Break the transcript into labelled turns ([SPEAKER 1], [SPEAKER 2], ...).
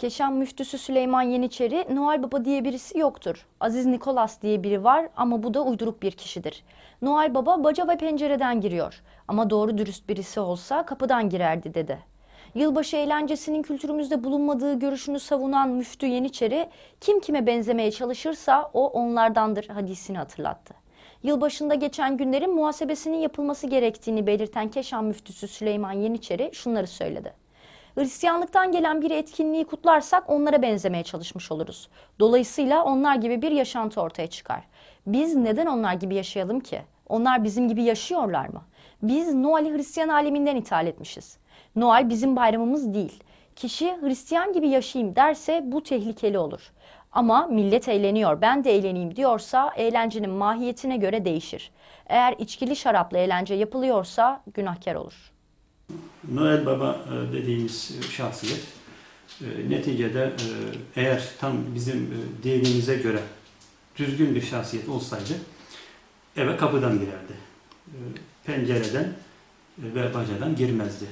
[SPEAKER 1] Keşan müftüsü Süleyman Yeniçeri, Noel Baba diye birisi yoktur. Aziz Nikolas diye biri var ama bu da uyduruk bir kişidir. Noel Baba baca ve pencereden giriyor. Ama doğru dürüst birisi olsa kapıdan girerdi dedi. Yılbaşı eğlencesinin kültürümüzde bulunmadığı görüşünü savunan müftü Yeniçeri, kim kime benzemeye çalışırsa o onlardandır hadisini hatırlattı. Yılbaşında geçen günlerin muhasebesinin yapılması gerektiğini belirten Keşan müftüsü Süleyman Yeniçeri şunları söyledi. Hristiyanlıktan gelen bir etkinliği kutlarsak onlara benzemeye çalışmış oluruz. Dolayısıyla onlar gibi bir yaşantı ortaya çıkar. Biz neden onlar gibi yaşayalım ki? Onlar bizim gibi yaşıyorlar mı? Biz Noel'i Hristiyan aleminden ithal etmişiz. Noel bizim bayramımız değil. Kişi Hristiyan gibi yaşayayım derse bu tehlikeli olur. Ama millet eğleniyor, ben de eğleneyim diyorsa eğlencenin mahiyetine göre değişir. Eğer içkili şarapla eğlence yapılıyorsa günahkar olur.
[SPEAKER 2] Noel Baba e, dediğimiz şahsiyet e, neticede e, eğer tam bizim dinimize göre düzgün bir şahsiyet olsaydı eve kapıdan girerdi. Pencereden ve bacadan girmezdi.